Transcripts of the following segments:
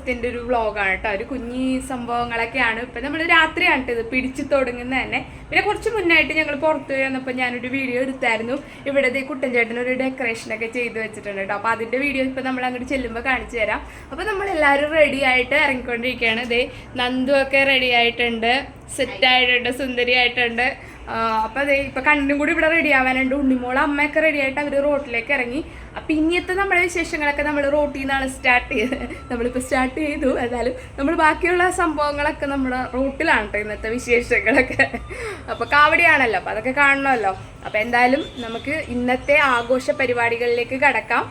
ദിവസത്തിന്റെ ഒരു വ്ളോഗാണ് കേട്ടോ. ഒരു കുഞ്ഞി സംഭവങ്ങളൊക്കെയാണ് ഇപ്പം നമ്മൾ രാത്രിയാണ് ഇത് പിടിച്ചു തുടങ്ങുന്നത് തന്നെ. പിന്നെ കുറച്ച് മുന്നായിട്ട് ഞങ്ങൾ പുറത്തു പോയി വന്നപ്പോൾ ഞാനൊരു വീഡിയോ എടുത്തായിരുന്നു. ഇവിടെ കുട്ടൻ ഡെക്കറേഷൻ ഒക്കെ ചെയ്ത് വെച്ചിട്ടുണ്ട് കേട്ടോ. അപ്പോൾ അതിന്റെ വീഡിയോ ഇപ്പോൾ നമ്മൾ അങ്ങോട്ട് ചെല്ലുമ്പോൾ കാണിച്ചു തരാം. അപ്പോൾ നമ്മൾ എല്ലാവരും റെഡി ആയിട്ട് ഇറങ്ങിക്കൊണ്ടിരിക്കുകയാണ്. ഇതേ നന്ദു ഒക്കെ റെഡി ആയിട്ടുണ്ട്. സെറ്റ് ആയിട്ടുണ്ട് സുന്ദരി ആയിട്ടുണ്ട് ആ, അപ്പൊ അതെ ഇപ്പൊ കണ്ണും കൂടി ഇവിടെ റെഡി ആവാനുണ്ട്. ഉണ്ണിമോൾ അമ്മയൊക്കെ റെഡി ആയിട്ട് അവർ റോട്ടിലേക്ക് ഇറങ്ങി. അപ്പൊ ഇനിയത്തെ നമ്മുടെ വിശേഷങ്ങളൊക്കെ നമ്മൾ റോട്ടിൽ നിന്നാണ് സ്റ്റാർട്ട് ചെയ്തത് നമ്മളിപ്പോ സ്റ്റാർട്ട് ചെയ്തു. എന്നാലും നമ്മൾ ബാക്കിയുള്ള സംഭവങ്ങളൊക്കെ നമ്മുടെ റോട്ടിലാണ് കേട്ടോ ഇന്നത്തെ വിശേഷങ്ങളൊക്കെ. അപ്പോൾ കാവടിയാണല്ലോ അപ്പൊ അതൊക്കെ കാണണമല്ലോ. അപ്പൊ എന്തായാലും നമുക്ക് ഇന്നത്തെ ആഘോഷ പരിപാടികളിലേക്ക് കടക്കാം.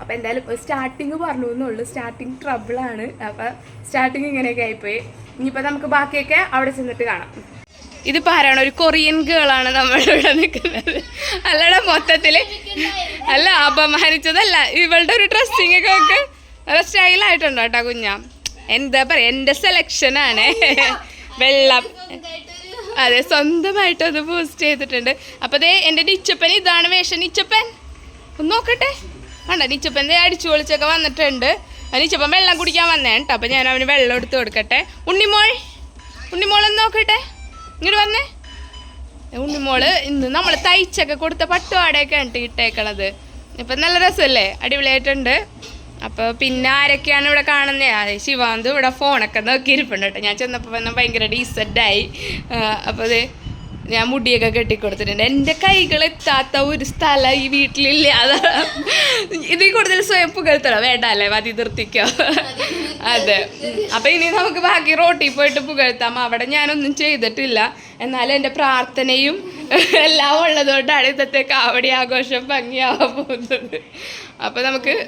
അപ്പൊ എന്തായാലും സ്റ്റാർട്ടിങ് പറഞ്ഞു എന്നുള്ളൂ. സ്റ്റാർട്ടിങ് ട്രബിളാണ് അപ്പൊ സ്റ്റാർട്ടിങ് ഇങ്ങനെയൊക്കെ ആയിപ്പോയി. ഇനിയിപ്പോ നമുക്ക് ബാക്കിയൊക്കെ അവിടെ ചെന്നിട്ട് കാണാം. ഇതിപ്പോ ആരാണ്? ഒരു കൊറിയൻ ഗേൾ ആണ് നമ്മളിവിടെ നിൽക്കുന്നത് അല്ലടാ മൊത്തത്തിൽ അല്ല അപമാനിച്ചതല്ല. ഇവളുടെ ഒരു ഡ്രസ്സിങ് ഒക്കെ നല്ല സ്റ്റൈലായിട്ടുണ്ട് കേട്ടോ കുഞ്ഞ. എന്താ പറയാ എന്റെ സെലക്ഷനാണ് വെള്ളം. അതെ സ്വന്തമായിട്ട് അത് പോസ്റ്റ് ചെയ്തിട്ടുണ്ട്. അപ്പൊ ദേ എന്റെ നിച്ചപ്പൻ ഇതാണ് വേഷം. നിച്ചപ്പൻ ഒന്ന് നോക്കട്ടെ. വേണ്ട നിച്ചപ്പൻ അടിച്ചു പൊളിച്ചൊക്കെ വന്നിട്ടുണ്ട്. നിച്ചപ്പൻ വെള്ളം കുടിക്കാൻ വന്നേ കേട്ടോ. അപ്പൊ ഞാൻ അവന് വെള്ളം എടുത്ത് കൊടുക്കട്ടെ. ഉണ്ണിമോൾ ഉണ്ണിമോൾ ഒന്ന് നോക്കട്ടെ. ഇങ്ങോട്ട് വന്നേ. ഉണ്ണിമോൾ ഇന്ന് നമ്മൾ തയ്ച്ചൊക്കെ കൊടുത്ത പട്ടുപാടയൊക്കെ ഉണ്ട് ഇട്ടേക്കണത്. ഇപ്പം നല്ല രസമല്ലേ അടിപൊളിയായിട്ടുണ്ട്. അപ്പോൾ പിന്നെ ആരൊക്കെയാണ് ഇവിടെ കാണുന്നത് അതെ ശിവാന്ത് ഇവിടെ ഫോണൊക്കെ നോക്കിയിരിപ്പുണ്ട് കേട്ടോ. ഞാൻ ചെന്നപ്പോൾ ഭയങ്കര ഡീസന്റായി അപ്പോൾ അത് ഞാൻ മുടിയൊക്കെ കെട്ടിക്കൊടുത്തിട്ടുണ്ട്. എന്റെ കൈകൾ എത്താത്ത ഒരു സ്ഥലം ഈ വീട്ടിലില്ല. അതാണ് ഇതിൽ കൂടുതൽ സ്വയം പുകഴ്ത്തണോ. വേണ്ട അല്ലേ? മതി നിർത്തിക്കോ. അതെ. അപ്പം ഇനി നമുക്ക് ബാക്കി റോട്ടിൽ പോയിട്ട് പുകഴ്ത്താം. അവിടെ ഞാനൊന്നും ചെയ്തിട്ടില്ല. എന്നാലും എന്റെ പ്രാർത്ഥനയും എല്ലാം ഉള്ളതുകൊണ്ടാണ് ഇന്നത്തെ കാവടി ആഘോഷം ഭംഗിയാവാൻ പോകുന്നത്. അപ്പം നമുക്ക്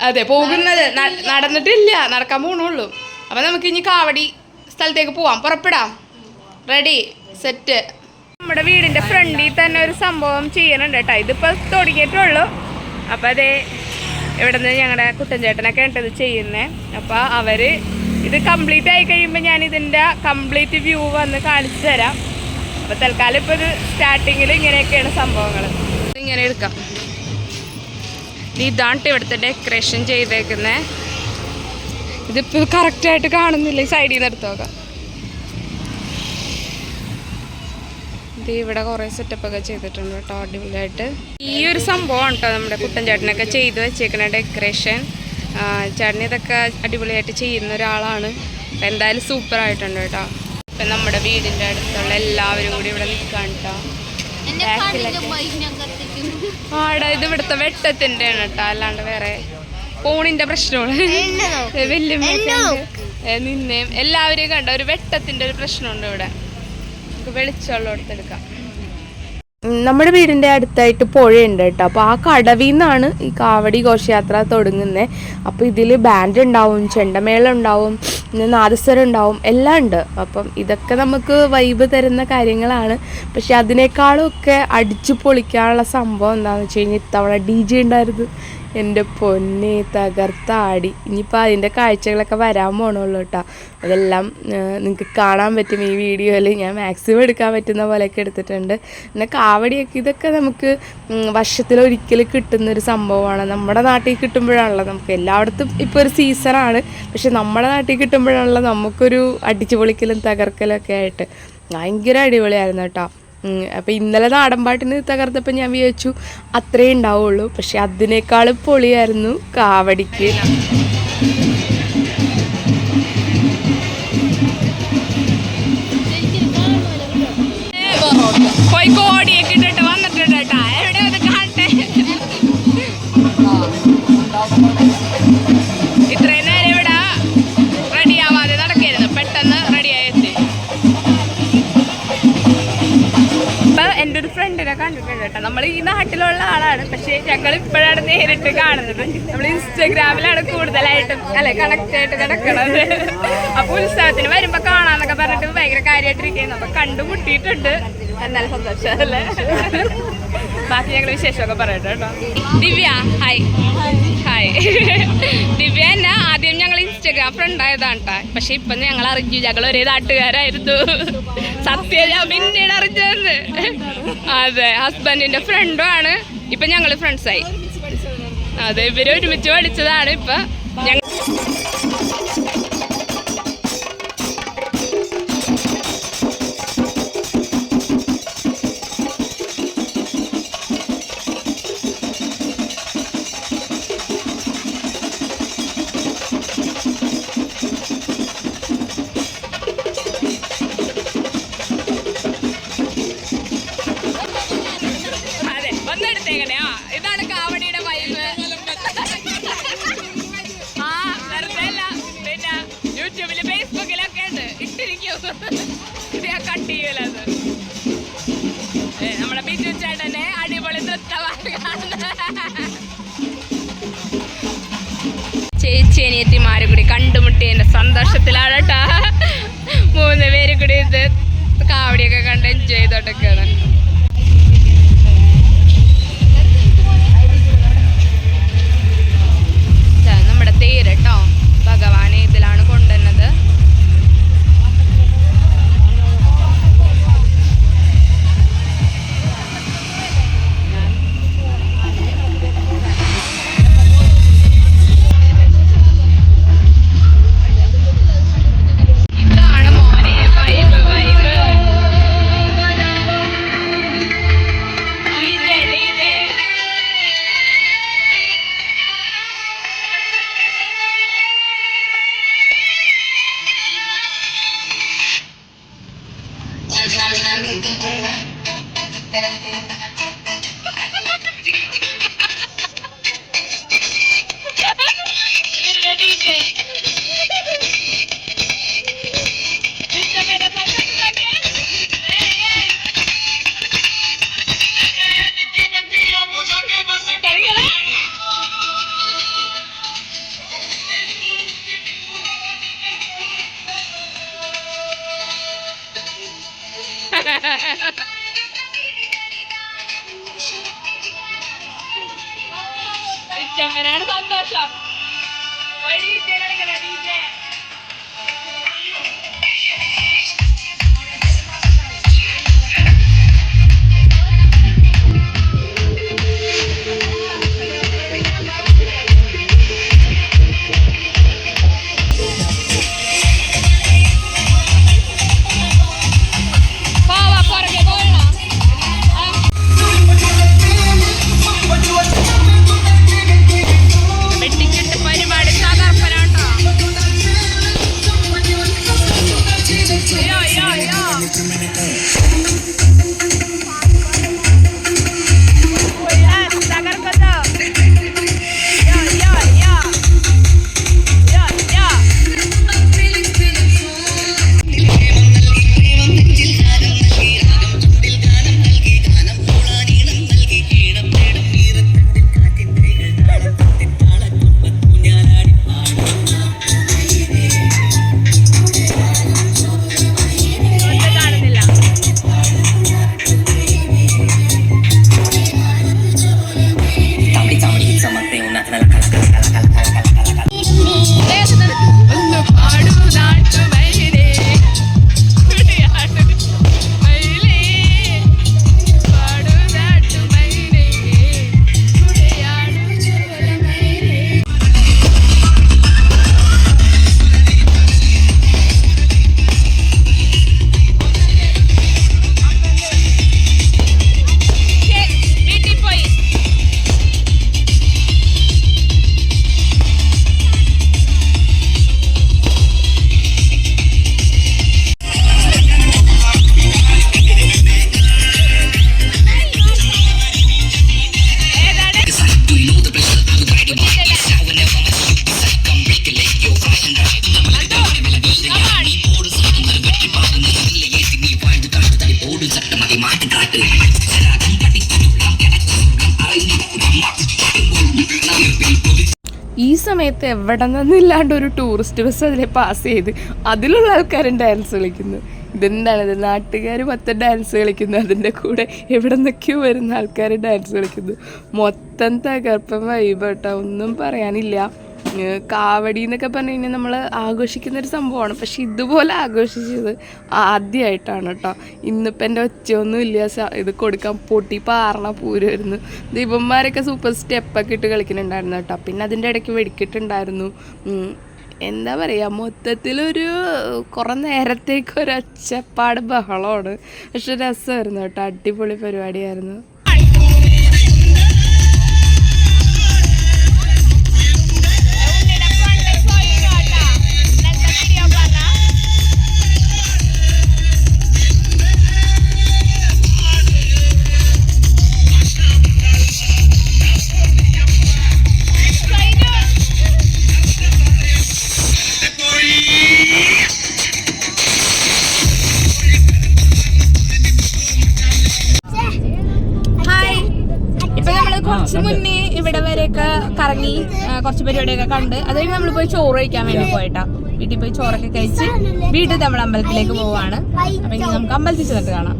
അതെ പോകുന്നത് നടന്നിട്ടില്ല. നടക്കാൻ പോകണുള്ളൂ അപ്പം നമുക്ക് ഇനി കാവടി സ്ഥലത്തേക്ക് പോവാം. പുറപ്പെടാം. റെഡി. സെറ്റ്. നമ്മുടെ വീടിന്റെ ഫ്രണ്ടിൽ തന്നെ ഒരു സംഭവം ചെയ്യണുണ്ട് കേട്ടോ. ഇതിപ്പോ തുടങ്ങിയിട്ടുള്ളൂ. അപ്പൊ അതേ ഇവിടെ നിന്ന് ഞങ്ങളുടെ കുട്ടൻചേട്ടനൊക്കെ ഉണ്ട് ഇത് ചെയ്യുന്നേ. അപ്പൊ അവർ ഇത് കംപ്ലീറ്റ് ആയി കഴിയുമ്പോൾ ഞാൻ ഇതിന്റെ കംപ്ലീറ്റ് വ്യൂ വന്ന് കാണിച്ചു തരാം. അപ്പൊ തൽക്കാലം ഇപ്പൊ ഇത് സ്റ്റാർട്ടിങ്ങിൽ ഇങ്ങനെയൊക്കെയാണ് സംഭവങ്ങൾ ഇങ്ങനെ എടുക്കാം. ഇത് ഇതാണ് ഇവിടുത്തെ ഡെക്കറേഷൻ ചെയ്തേക്കുന്നേ. ഇതിപ്പോ കറക്റ്റ് ആയിട്ട് കാണുന്നില്ല? ഈ സൈഡിൽ നിന്ന് എടുത്തു നോക്കാം. ഇത് ഇവിടെ കുറേ സെറ്റപ്പ് ഒക്കെ ചെയ്തിട്ടുണ്ട് കേട്ടോ അടിപൊളിയായിട്ട്. ഈ ഒരു സംഭവം കേട്ടോ നമ്മുടെ കുട്ടൻ ചേട്ടനൊക്കെ ചെയ്ത് വെച്ചേക്കുന്ന ഡെക്കറേഷൻ ചേട്ടൻ ഇതൊക്കെ അടിപൊളിയായിട്ട് ചെയ്യുന്ന ഒരാളാണ്. അപ്പം എന്തായാലും സൂപ്പർ ആയിട്ടുണ്ട് കേട്ടോ. ഇപ്പം നമ്മുടെ വീടിന്റെ അടുത്തുള്ള എല്ലാവരും കൂടി ഇവിടെ നിൽക്കാൻ കേട്ടോ. ആടാ ഇത് ഇവിടുത്തെ വെട്ടത്തിന്റെ ആണ് കേട്ടോ. അല്ലാണ്ട് വേറെ ഫോണിന്റെ പ്രശ്നമാണ്. വലിയ നിന്നെയും എല്ലാവരെയും കണ്ട ഒരു വെട്ടത്തിന്റെ ഒരു പ്രശ്നമുണ്ട് ഇവിടെ. നമുക്ക് എടുത്തെടുക്കാം നമ്മുടെ വീടിന്റെ അടുത്തായിട്ട് പുഴയുണ്ട് കേട്ടോ. അപ്പോൾ ആ കടവിൽ നിന്നാണ് ഈ കാവടി ഘോഷയാത്ര തുടങ്ങുന്നത് അപ്പോൾ ഇതിൽ ബാൻഡ് ഉണ്ടാവും ചെണ്ടമേളം ഉണ്ടാവും പിന്നെ നാദസ്വരം ഉണ്ടാവും എല്ലാം ഉണ്ട്. അപ്പം ഇതൊക്കെ നമുക്ക് വൈബ് തരുന്ന കാര്യങ്ങളാണ്. പക്ഷെ അതിനേക്കാളും ഒക്കെ അടിച്ചു പൊളിക്കാനുള്ള സംഭവം എന്താണെന്ന് വെച്ച് കഴിഞ്ഞാൽ ഇത്തവണ ഡി ജെ ഉണ്ടായിരുന്നു. എന്റെ പൊന്നെ തകർത്താടി ഇനിയിപ്പോൾ അതിന്റെ കാഴ്ചകളൊക്കെ വരാൻ പോകണുള്ളൂ കേട്ടോ അതെല്ലാം നിങ്ങൾക്ക് കാണാൻ പറ്റും ഈ വീഡിയോയിൽ ഞാൻ മാക്സിമം എടുക്കാൻ പറ്റുന്ന പോലെയൊക്കെ എടുത്തിട്ടുണ്ട്. പിന്നെ കാവടിയൊക്കെ ഇതൊക്കെ നമുക്ക് വർഷത്തിലൊരിക്കൽ കിട്ടുന്നൊരു സംഭവമാണ്. നമ്മുടെ നാട്ടിൽ കിട്ടുമ്പോഴാണല്ലോ നമുക്ക്. എല്ലായിടത്തും ഇപ്പോൾ ഒരു സീസണാണ് പക്ഷെ നമ്മുടെ നാട്ടിൽ കിട്ടുമ്പോഴാണല്ലോ നമുക്കൊരു അടിച്ചു പൊളിക്കലും തകർക്കലൊക്കെ ആയിട്ട്. ഭയങ്കര അടിപൊളിയായിരുന്നു കേട്ടോ ഉം, അപ്പൊ ഇന്നലെ നാടൻപാട്ടിന് തകർത്തപ്പോൾ ഞാൻ വിചാരിച്ചു അത്രേ ഉണ്ടാവുള്ളൂ. പക്ഷെ അതിനേക്കാൾ പൊളിയായിരുന്നു കാവടിക്ക്. പോയി കോടിയൊക്കെ ഇട്ടിട്ട് വന്നിട്ടുണ്ട് കേട്ടാ. കണ്ടിട്ടുണ്ട് കേട്ടോ. നമ്മൾ ഈ നാട്ടിലുള്ള ആളാണ്. പക്ഷേ ഞങ്ങൾ ഇപ്പോഴാണ് നേരിട്ട് കാണുന്നത്. നമ്മൾ ഇൻസ്റ്റഗ്രാമിലാണ് കൂടുതലായിട്ടും അല്ലെ കണക്ട് ആയിട്ട് കിടക്കണത് അപ്പൊ ഉത്സവത്തിന് വരുമ്പോ കാണാന്നൊക്കെ പറഞ്ഞിട്ട് ഭയങ്കര കാര്യമായിട്ടിരിക്കുന്നു അപ്പൊ കണ്ടുമുട്ടിയിട്ടുണ്ട് എന്നാലും സന്തോഷം അല്ലേ? ബാക്കി ഞങ്ങൾ വിശേഷമൊക്കെ പറയട്ടെ കേട്ടോ. ദിവ്യ ഹായ് ഹായ് ദിവ്യ ആദ്യം ഞങ്ങൾ ഇൻസ്റ്റഗ്രാം ഫ്രണ്ട് ആയതാണ് കേട്ടോ പക്ഷെ ഇപ്പൊ ഞങ്ങൾ അറിഞ്ഞു. ഞങ്ങൾ ഒരേ നാട്ടുകാരായിരുന്നു. സത്യം ഞാൻ പിന്നീട് അറിഞ്ഞത്. അതെ ഹസ്ബൻഡിന്റെ ഫ്രണ്ടും ആണ്. ഇപ്പൊ ഞങ്ങൾ ഫ്രണ്ട്സായി അതെ ഇവർ ഒരുമിച്ച് പഠിച്ചതാണ് ഇപ്പൊ. ഞങ്ങൾ ഞാൻ കട്ട് ചെയ്യൂലത് നമ്മളെ ബിജു ചേട്ടനെ അടിപൊളി ചേച്ചി അനിയത്തിമാരും കൂടി കണ്ടുമുട്ടിയതിന്റെ സന്തോഷത്തിലാണ് കേട്ടാ മൂന്ന് പേര് കൂടി ഇത് കാവടിയൊക്കെ കണ്ട് എൻജോയ് ചെയ്തോട്ടൊക്കെയാണ് diferentes arkadaşlar. Öyle izleyen arkadaşlar izle. സമയത്ത് എവിടെ നിന്നില്ലാണ്ട് ഒരു ടൂറിസ്റ്റ് ബസ് അതിലെ പാസ് ചെയ്ത് അതിലുള്ള ആൾക്കാരും ഡാൻസ് കളിക്കുന്നു. ഇതെന്താണ്? ഇത് നാട്ടുകാർ മൊത്തം ഡാൻസ് കളിക്കുന്നു. അതിന്റെ കൂടെ എവിടെ നിന്നൊക്കെയോ വരുന്ന ആൾക്കാർ ഡാൻസ് കളിക്കുന്നു. മൊത്തം തകർപ്പം വൈബ് കേട്ടോ. ഒന്നും പറയാനില്ല. കാവടി എന്നൊക്കെ പറഞ്ഞു കഴിഞ്ഞാൽ നമ്മൾ ആഘോഷിക്കുന്ന ഒരു സംഭവമാണ്. പക്ഷെ ഇതുപോലെ ആഘോഷിച്ചത് ആദ്യമായിട്ടാണ് കേട്ടോ. ഇന്നിപ്പോൾ എന്റെ ഒച്ചയൊന്നും ഇല്ല ഇത് കൊടുക്കാൻ പൊട്ടി പാറണ പൂരമായിരുന്നു. ദീപന്മാരൊക്കെ സൂപ്പർ സ്റ്റെപ്പൊക്കെ ഇട്ട് കളിക്കുന്നുണ്ടായിരുന്നു കേട്ടോ. പിന്നെ അതിന്റെ ഇടയ്ക്ക് വെടിക്കിട്ടുണ്ടായിരുന്നു. എന്താ പറയുക മൊത്തത്തിലൊരു കുറേ നേരത്തേക്ക് ഒരു ഒച്ചപ്പാട് ബഹളമാണ്. പക്ഷെ രസമായിരുന്നു കേട്ടോ അടിപൊളി പരിപാടിയായിരുന്നു. കഴിക്കാൻ വേണ്ടി പോയിട്ടാ. വീട്ടിൽ പോയി ചോറൊക്കെ കഴിച്ച് വീട്ടിൽ നമ്മൾ അമ്പലത്തിലേക്ക് പോവാണ്. അപ്പൊ ഇനി നമുക്ക് അമ്പലത്തിൽ ചെന്നിട്ട് കാണാം.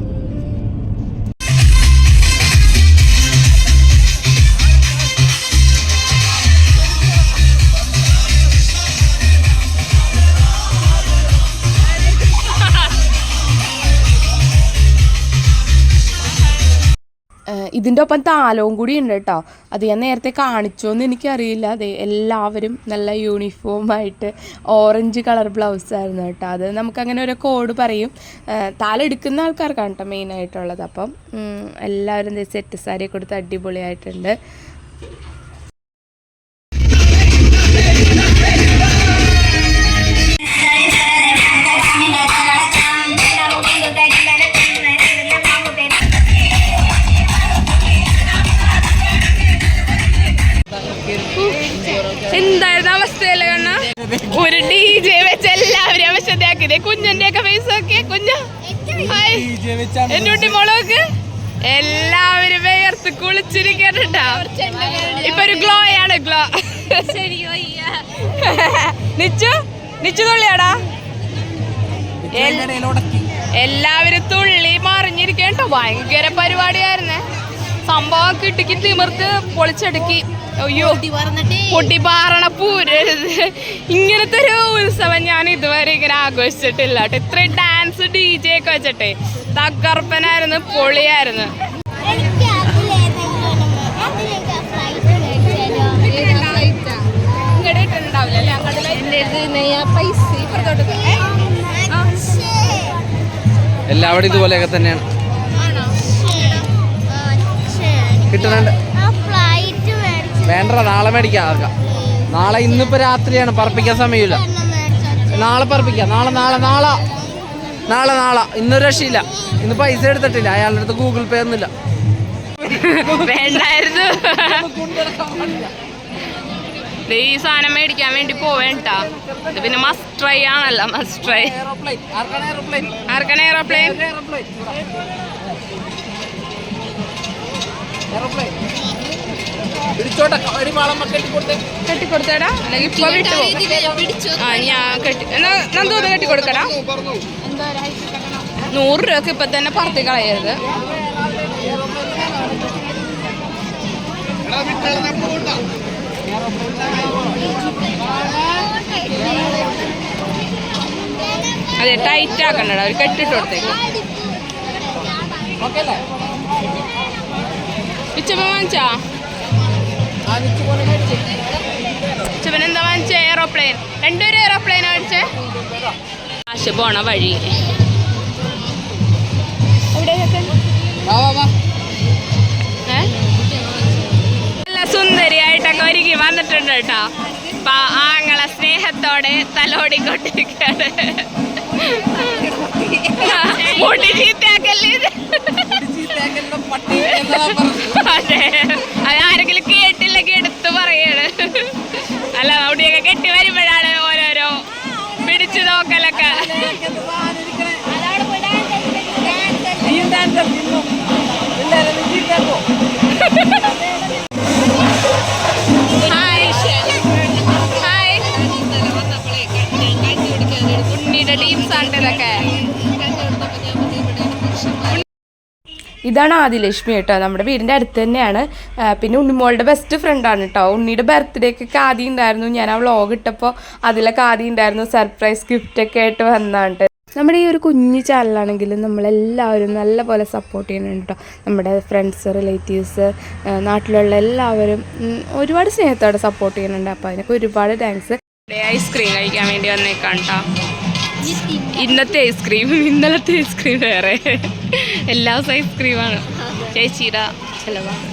ഇതിന്റെ ഒപ്പം താലവും കൂടി ഉണ്ട് കേട്ടോ. അത് ഞാൻ നേരത്തെ കാണിച്ചോന്ന് എനിക്കറിയില്ല. അതെ എല്ലാവരും നല്ല യൂണിഫോമായിട്ട് ഓറഞ്ച് കളർ ബ്ലൗസ് ആയിരുന്നു കേട്ടോ. അത് നമുക്കങ്ങനെ ഒരു കോഡ് പറയും. താലെടുക്കുന്ന ആൾക്കാർക്കാണ് കേട്ടോ മെയിനായിട്ടുള്ളത് അപ്പം എല്ലാവരും സെറ്റ് സാരി കൊടുത്ത് അടിപൊളിയായിട്ടുണ്ട്. എന്നൂട്ടി മോളൊക്കെ. എല്ലാവരും വേർത്ത് കുളിച്ചിരിക്കണ്ടാ ഇപ്പൊ ഒരു ഗ്ലോ ആണ് ഗ്ലോ. നിച്ചു നിച്ചു തുള്ളിയാടാ. എല്ലാവരും തുള്ളി മറിഞ്ഞിരിക്കട്ടോ ഭയങ്കര പരിപാടിയായിരുന്നേ. സംഭവം കിട്ടിക്ക് തിമിർത്ത് പൊളിച്ചടുക്കി. അയ്യോ പൊടി പാറണ പൂരരുത് ഇങ്ങനത്തെ ഒരു ഉത്സവം ഞാൻ ഇതുവരെ ഇങ്ങനെ ആഘോഷിച്ചിട്ടില്ല. കേട്ടോ. ഇത്രയും ഡാൻസ് ഡി ജെ ഒക്കെ വെച്ചിട്ടെ. തകർപ്പനായിരുന്നു പൊളിയായിരുന്നു. എല്ലാവരും ഇതുപോലെയൊക്കെ അതിലേക്ക് കിട്ടുന്നുണ്ട് വേണ്ടടാ വേണ്ട നാളെ മേടിക്കാം ആക്കാം നാളെ ഇന്നിപ്പോ രാത്രിയാണ് പറപ്പിക്കാൻ സമയമില്ല. നാളെ പറപ്പിക്കാം. നാളെ നാളെ നാളെ. നാളെ നാളെ. ഇന്നൊരു രക്ഷയില്ല. ഇന്ന് പൈസ എടുത്തിട്ടില്ല. അയാളുടെ അടുത്ത് ഗൂഗിൾ പേ ഒന്നുമില്ല. വേണ്ടായിരുന്നു. ഈ സാധനം മേടിക്കാൻ വേണ്ടി പോവേണ്ടാ ഇത് പിന്നെ മസ്റ്റ് ട്രൈ ആണല്ലോ മസ്റ്റ് ട്രൈ ആർക്കാണ് എയറോപ്ലെയിൻ പിടിച്ചോട്ടെ ഒരു വളം കെട്ടിക്കൊടുത്തേ. കെട്ടിക്കൊടുത്തേടാ? അല്ലെങ്കിൽ ഇപ്പൊ വിട്ടു ആ ഞാൻ കെട്ടി എന്നാ നന്ദു ഒന്ന് കെട്ടിക്കൊടുക്കടാ? നൂറ് രൂപക്ക് ഇപ്പൊ തന്നെ പറത്തി കളയരുത്. അതെ ടൈറ്റ് ആക്കണ്ടടാ ഒരു കെട്ടിട്ട് കൊടുത്തേക്ക്. ഓക്കെ അല്ലേ? വാങ്ങിച്ചാ? എന്താ വാങ്ങിച്ചേ? എയറോപ്ലെയിൻ രണ്ടുപേരും എയറോപ്ലെയിൻ വാങ്ങിച്ചേ കാശ് പോണ വഴി? നല്ല സുന്ദരിയായിട്ടൊക്കെ ഒരുങ്ങി വന്നിട്ടുണ്ട് കേട്ടോ. അപ്പൊ ആങ്ങളെ സ്നേഹത്തോടെ തലോടിക്കൊണ്ടിരിക്കാണ് മുടി ചീത്തയാക്കല്ലേ? അതെ. അത് ആരെങ്കിലും കേട്ടില്ലെങ്കിൽ എടുത്തു പറയാണ്. അല്ല അവിടെയൊക്കെ കെട്ടി വരുമ്പോഴാണ് ഓരോരോ പിടിച്ചു നോക്കലൊക്കെ. ഉണ്ണിയുടെ ടീംസ് ആണ് ഇതൊക്കെ ഇതാണ് ആദിലക്ഷ്മി കേട്ടോ. നമ്മുടെ വീടിന്റെ അടുത്ത് തന്നെയാണ്. പിന്നെ ഉണ്ണിമോളുടെ ബെസ്റ്റ് ഫ്രണ്ടാണ് കേട്ടോ ഉണ്ണിയുടെ ബർത്ത്ഡേക്ക് ആദ്യം ഉണ്ടായിരുന്നു. ഞാൻ ആ വ്ളോഗ് ഇട്ടപ്പോൾ അതിലൊക്കെ ആദ്യം ഉണ്ടായിരുന്നു. സർപ്രൈസ് ഗിഫ്റ്റൊക്കെ ആയിട്ട് വന്നാണ് ട്ടോ. നമ്മുടെ ഈ ഒരു കുഞ്ഞു ചാനലാണെങ്കിലും നമ്മളെല്ലാവരും നല്ല പോലെ സപ്പോർട്ട് ചെയ്യുന്നുണ്ട് കേട്ടോ നമ്മുടെ ഫ്രണ്ട്സ് റിലേറ്റീവ്സ് നാട്ടിലുള്ള എല്ലാവരും ഒരുപാട് സ്നേഹത്തോടെ സപ്പോർട്ട് ചെയ്യുന്നുണ്ട്. അപ്പോൾ അതിനൊക്കെ ഒരുപാട് താങ്ക്സ് ഐസ്ക്രീം കഴിക്കാൻ വേണ്ടി വന്നേക്കാം കേട്ടോ ഇന്നത്തെ ഐസ്ക്രീം ഇന്നലത്തെ ഐസ്ക്രീം വേറെ. എല്ലാ ദിവസവും ഐസ്ക്രീമാണ് ചേച്ചിയുടെ ചിലവാണ്.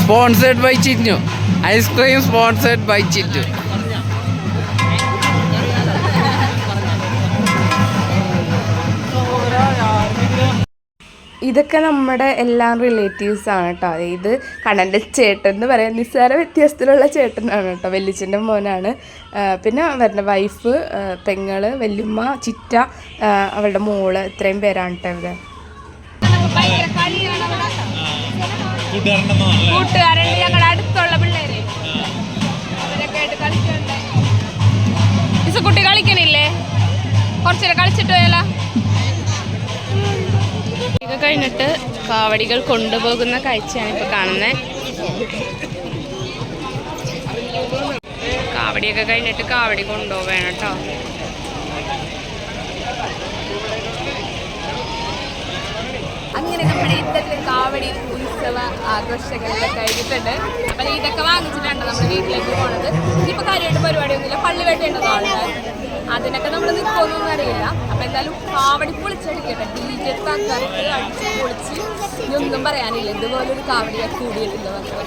Sponsored by Chinnu ice cream sponsored by Chinnu ഇതൊക്കെ നമ്മുടെ എല്ലാ റിലേറ്റീവ്സാണ് കേട്ടോ അതായത് കണ്ണന്റെ ചേട്ടൻ എന്ന് പറയാം. നിസ്സാര വ്യത്യാസത്തിലുള്ള ചേട്ടനാണ് കേട്ടോ വല്യച്ഛന്റെ മോനാണ്. പിന്നെ അവരുടെ വൈഫ് പെങ്ങൾ വല്യമ്മ ചിറ്റ അവളുടെ മോൾ ഇത്രയും പേരാണ് കേട്ടോ ഇവിടെ. കൂട്ടുകാരുണ്ട് ഞങ്ങളുടെ അടുത്തുള്ള പിള്ളേര്. അവരൊക്കെ ആയിട്ട് കുട്ടി കളിക്കണില്ലേ? കുറച്ചേരം കളിച്ചിട്ട് പോയാലോ? ഇത് കഴിഞ്ഞിട്ട് കാവടികൾ കൊണ്ടുപോകുന്ന കാഴ്ചയാണ് ഇപ്പൊ കാണുന്നത് കാവടിയൊക്കെ കഴിഞ്ഞിട്ട് കാവടി കൊണ്ടുപോവേണം കേട്ടോ. അങ്ങനെ നമ്മുടെ ഇന്നത്തെ കാവടി ഉത്സവ ആഘോഷങ്ങളൊക്കെ കഴിഞ്ഞിട്ടുണ്ട്. അപ്പൊ ഇതൊക്കെ വാങ്ങിച്ചിട്ടാണ് നമ്മുടെ വീട്ടിലേക്ക് പോണത്. ഇനിയിപ്പോ കാര്യമായിട്ട് പരിപാടിയൊന്നുമില്ല. പള്ളി ആൾക്കാർ അതിനൊക്കെ നമ്മൾ നിൽക്കുമെന്നൊന്നും അറിയില്ല. അപ്പൊ എന്തായാലും കാവടി പൊളിച്ചടിക്കട്ടെ. ഡി ജെ തകർത്ത് അടിച്ച് പൊളിച്ച് ഇതൊന്നും പറയാനില്ല. ഇതുപോലൊരു കാവടിയെ കൂടിയിട്ടില്ല മക്കളെ